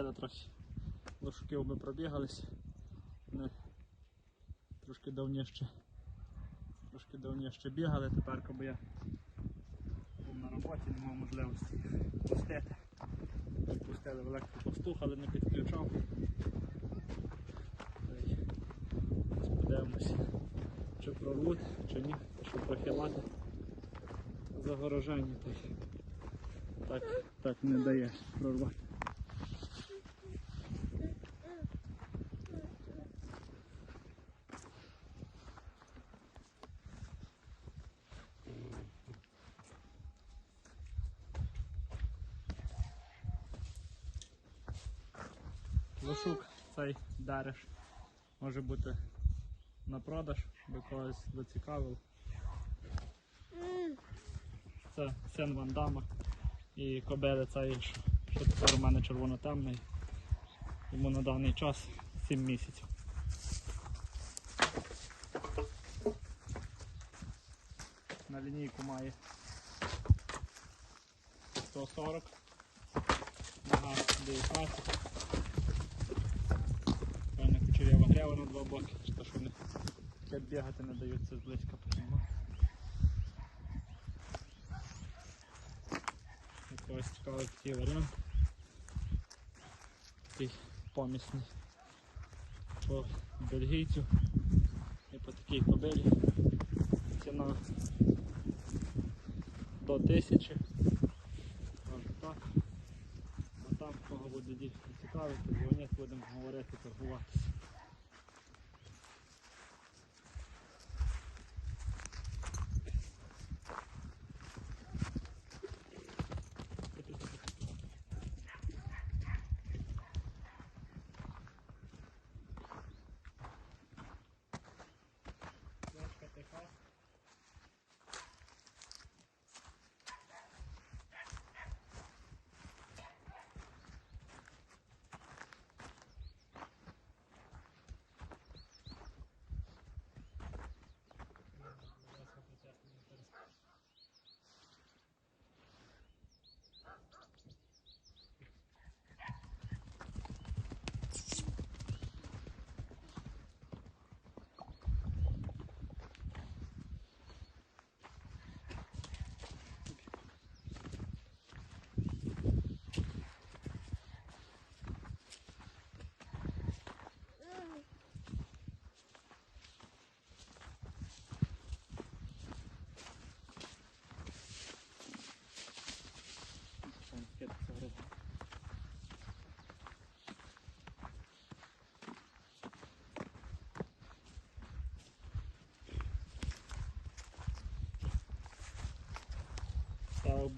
сусіда трохи лошуків ми пробігались. Вони трошки давніше, трошки давніше бігали, тепер коли я був на роботі, не мав можливості їх пустити. Пустили в електропостух, але не підключав. Подивимося, чи прорвуть, чи ні, щоб прохилати загорожання, так, так не дає прорвати. Лошук цей дариш може бути на продаж, би когось зацікавив. Це син Ван Дама і кобили цей, що тепер у мене червоно-темний. Йому на даний час 7 місяців. На лінійку має 140, нога 19. Кучерява на два боки, що ж вони як бігати не даються зблизька прямо. Якогось цікавий такий варіант. Такий помісний по бельгійцю і по такій кобилі. Ціна до тисячі. Так. А там кого буде дійсно цікавити, дзвонять, будемо говорити, торгуватися.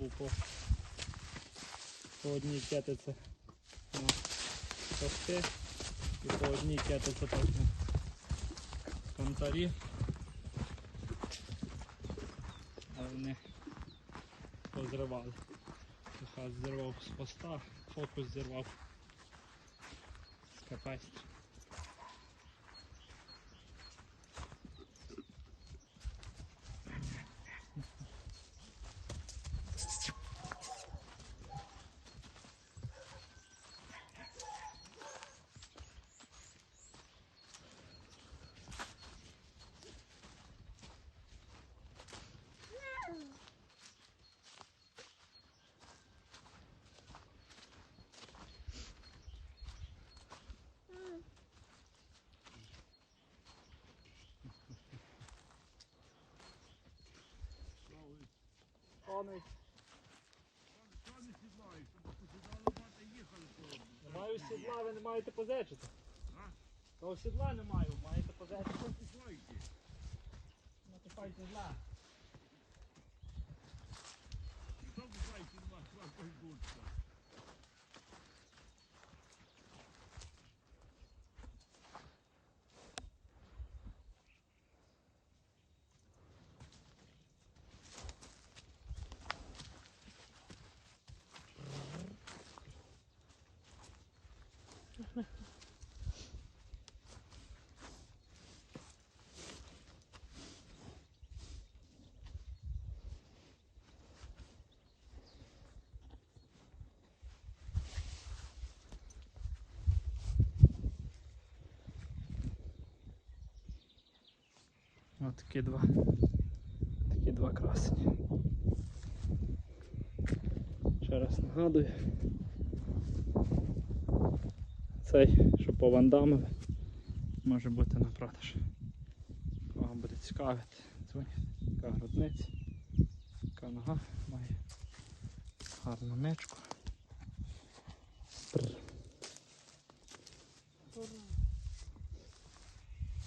Був по, по одній кетиці на кости і по одній кетиці так на кантарі. А вони позривали. Техас зірвав з поста, фокус зірвав з капасті. червоний. Маю сідла, ви не маєте позичити. Того сідла не маю, маєте позичити. Натихай сідла. Хто купає сідла, хто купає Ось такі два, такі два красені. Ще раз нагадую. Цей, що по вандамові, може бути на продаж. Кого буде цікавити, дзвоніть. Така грудниця. Така нога має гарну мечку.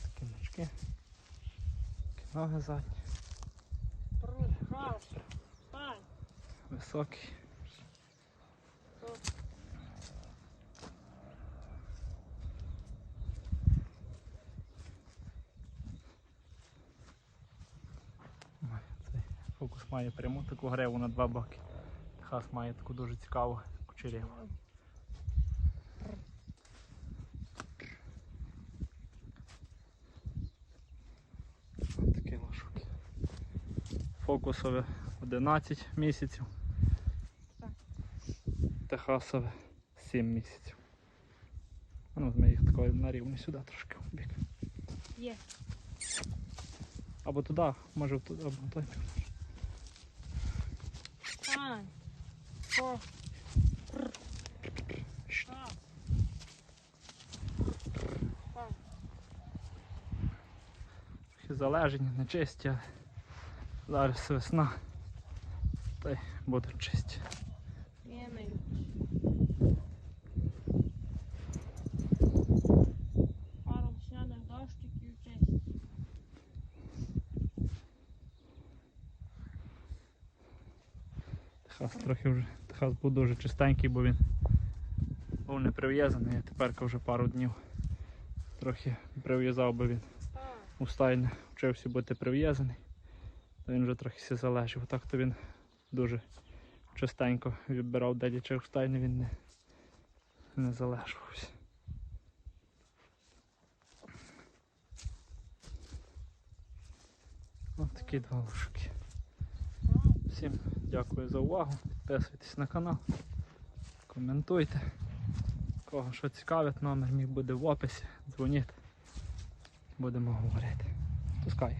Такі мечки. Такі ноги задні, Хорошо. Має пряму таку гриву на два боки. Хас має таку дуже цікаву кучеряву. Такі лошуки. Фокусове 11 місяців. Техасове 7 місяців. Ну, ми їх такою на рівні сюди трошки в бік. Є. Або туди, може туди, або той. А. Пань. Трохи залежені, не чисті, але зараз весна. Та й будуть чисті. Є ми. Пару сняних дощиків честь. Техас трохи вже Техас був дуже чистенький, бо він був не прив'язаний, а тепер вже пару днів трохи прив'язав, бо він у стайні вчився бути прив'язаний, то він вже трохи сі залежав. Так то він дуже частенько відбирав де дівчих в стайні, він не, не залежувався. Ось такі два лошуки. Всім дякую за увагу. Підписуйтесь на канал, коментуйте. Кого що цікавить, номер мій буде в описі. Дзвоніть. Будемо говорити. Пускай.